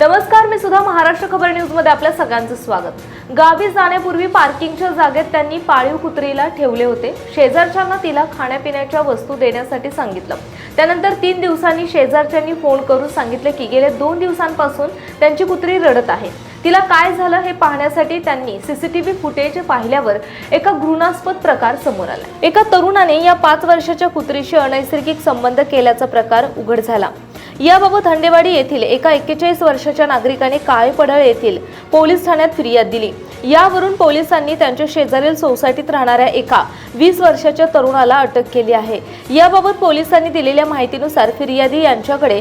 नमस्कार मी सुद्धा महाराष्ट्र खबर न्यूजमध्ये आपल्या सगळ्यांचं स्वागत. गावी जाण्यापूर्वी पार्किंगच्या जागेत त्यांनी पाळीव कुत्रीला ठेवले होते. शेजारच्यांना तिला खाण्यापिण्याच्या वस्तू देण्यासाठी सांगितलं. त्यानंतर तीन दिवसांनी शेजारच्यांनी फोन करून सांगितले की गेले दोन दिवसांपासून त्यांची कुत्री रडत आहे. तिला काय झालं हे पाहण्यासाठी त्यांनी सीसीटीव्ही फुटेज पाहिल्यावर एका घृणास्पद प्रकार समोर आला. एका तरुणाने या पाच वर्षाच्या कुत्रीशी अनैसर्गिक संबंध केल्याचा प्रकार उघड झाला. याबाबत हंडेवाडी येथील एका एक्केचाळीस वर्षाच्या नागरिकाने काळे पडळ येथील पोलीस ठाण्यात फिर्याद दिली. यावरून पोलिसांनी त्यांच्या शेजारील सोसायटीत राहणाऱ्या एका वीस वर्षाच्या तरुणाला अटक केली आहे. याबाबत पोलिसांनी दिलेल्या माहितीनुसार फिर्यादी यांच्याकडे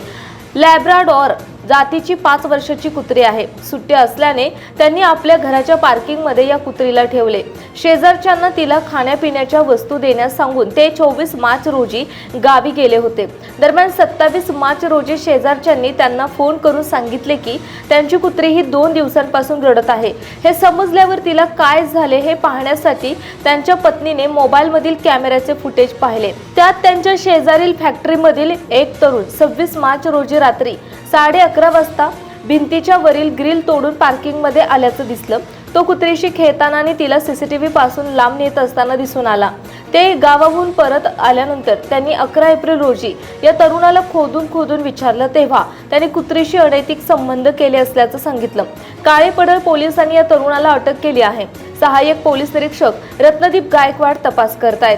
लॅब्राडॉर जातीची पाच वर्षाची कुत्री आहे. सुट्टी असल्याने त्यांनी आपल्या घराच्या पार्किंगमध्ये या कुत्रीला ठेवले. शेजारच्यांना तिला खाण्यापिण्याच्या वस्तू देण्यास सांगून ते चोवीस मार्च रोजी गावी गेले होते. दरम्यान सत्तावीस मार्च रोजी शेजारच्यांनी त्यांना फोन करून सांगितले की त्यांची कुत्री ही दोन दिवसांपासून रडत आहे. हे समजल्यावर तिला काय झाले हे पाहण्यासाठी त्यांच्या पत्नीने मोबाईलमधील कॅमेऱ्याचे फुटेज पाहिले. त्यात त्यांच्या शेजारील फॅक्टरीमधील एक तरुण सव्वीस मार्च रोजी रात्री साडे अकरा वाजता भिंतीच्या वरील ग्रिल तोडून पार्किंगमध्ये आल्याचं दिसलं. तो कुत्रीशी खेळताना आणि तिला सीसीटीव्ही पासून लांब नेत असताना दिसून आला. ते गावाहून परत आल्यानंतर त्यांनी अकरा एप्रिल रोजी या तरुणाला खोदून खोदून विचारलं तेव्हा त्याने कुत्रीशी अनैतिक संबंध केले असल्याचं सांगितलं. काळे पडळ पोलिसांनी या तरुणाला अटक केली आहे. सहाय्यक पोलीस निरीक्षक रत्नदीप गायकवाड तपास करतायत.